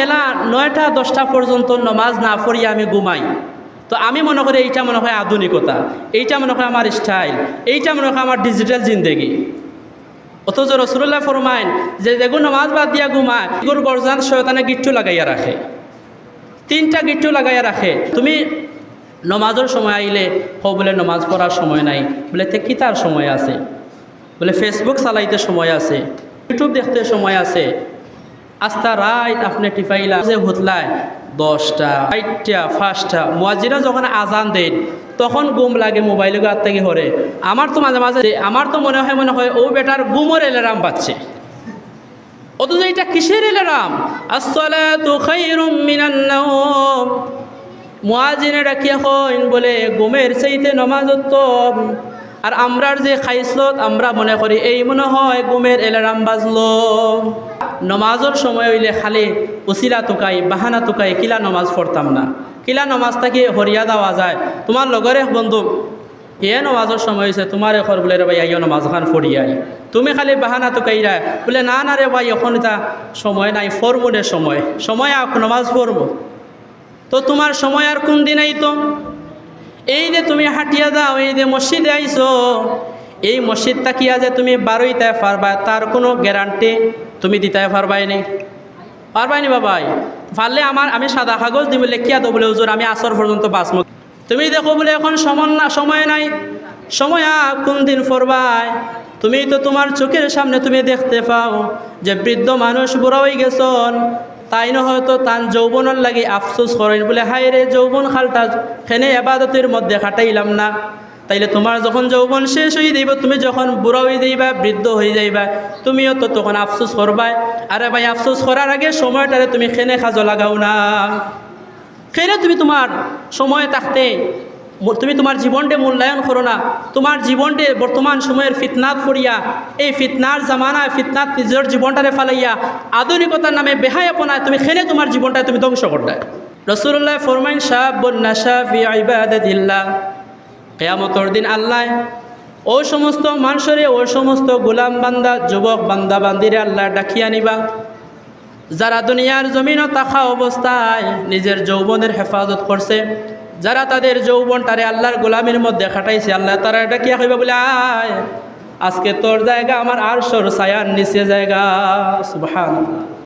বেলা নয়টা, দশটা পর্যন্ত নমাজ না পড়িয়ে আমি ঘুমাই। তো আমি মনে করি এইটা মনে হয় আধুনিকতা। এইটা মনে হয় আমার স্টাইল এইটা মনে হয় আমার ডিজিটাল জিন্দেগি। অথচ রসুল্লাহ ফরমাইন যে যেগুলো নামাজ বাদ দিয়া ঘুমায় এগুলো গরজান শয়তানে গিট্টু লাগাইয়া রাখে। তিনটা গিট্টু লাগাইয়া রাখে। তুমি নমাজের সময় আইলে, হো বলে নমাজ পড়ার সময় নাই, বলে তে কিতার সময় আছে? বলে ফেসবুক চালাইতে সময় আছে ইউটিউব দেখতে সময় আছে আস্তা রাইট আপনি টিপাইলা যে হুতলায় দশটা আটটা ফার্স্টটা মুয়াজিরা যখন আজান দেন, তখন গুম লাগে মোবাইলে গাত থেকে হরে আমার তো মাঝে মাঝে আমার তো মনে হয় মনে হয়, ও বেটার গুমর এলারাম পাচ্ছে অথচ এটা কিসের এলারাম মুয়াজিনে ডাকিয়া হইন বলে গুমের সেইতে নমাজ উত্তম। আর আমরার যে খাইসলত, আমরা মনে করি, এই মনে হয় গুমের এলারাম বাজলো। নমাজের সময় হইলে খালি উসিলা তুকাই, বাহানা তুকাই, কিলা নমাজ পড়তাম না। কিলা নমাজ থাকি হরিয়া দেওয়া যায়। তোমার লগরে বন্ধু, এ নমাজের সময় হয়েছে তোমার এখন বলে রে ভাই আইও নমাজ খান ফড়িয়াই তুমি খালি বাহানা তো কাইরা বলে, না না রে ভাই, এখন এটা সময় নাই ফরমুনের সময়। সময় আক, নমাজ পড়ব তো তোমার সময় আর কোন দিন আইতো? এই যে তুমি হাটিয়া দাও এই যে মসজিদে আইছো এই মসজিদ তাকিয়া যে তুমি বারোইতে পারবা তার কোনো গ্যারান্টি তুমি দিতে পারবাই নি পারবাই নি বাবাই। পারলে আমার, আমি সাদা কাগজ দিব, লেখিয়া দেবো বলে, হুজুর, আমি আসর পর্যন্ত বাঁচব। তুমি দেখো বলে, এখন সময় না, সময় নাই। সময় কোন দিন পড়বাই? তুমি তো তোমার চোখের সামনে তুমি দেখতে পাও যে বৃদ্ধ মানুষ বুড়া হয়ে গেছন। তাই না হয়তো তান যৌবনের লাগি আফসোস করেন বলে, হায় রে, যৌবন খালটা খেনে এবাদতের মধ্যে খাটাইলাম না। তাইলে তোমার যখন যৌবন শেষ হয়ে যাইব, তুমি যখন বুড়া হয়ে যাইবা, বৃদ্ধ হয়ে যাইবা, তুমিও তো তখন আফসোস করবাই। আরে ভাই, আফসোস করার আগে সময়টারে তুমি খেনে খাজো, লাগাও না। খেলে তুমি তোমার সময় থাকতে তুমি তোমার জীবনটে মূল্যায়ন করো না। তোমার জীবনটে বর্তমান সময়ের ফিতনাত করিয়া এই ফিতনার জামানায়, ফিতনাত নিজের জীবনটারে ফালাইয়া, আধুনিকতার নামে বেহাই বেহায়াপনায় তুমি খেলে তোমার জীবনটায় তুমি ধ্বংস করতে রসুল্লাহ ফরমাইন শাহ ফি ইবাদাতিল্লাহ। কেয়ামতর দিন আল্লাহ ও সমস্ত মানুষরে, ও সমস্ত গোলাম বান্দা, যুবক বান্দা বান্দিরে আল্লাহ ডাকিয়া নিবা। যারা দুনিয়ার জমিনও তাখা অবস্থায় নিজের যৌবনের হেফাজত করছে, যারা তাদের যৌবন তারে আল্লাহর গোলামের মধ্যে খাটাইছে, আল্লাহ তারা এটা কি হইবা বলে, আয়, আজকে তোর জায়গা, আমার আর সর ছায়ার নিচে জায়গা। সুবহান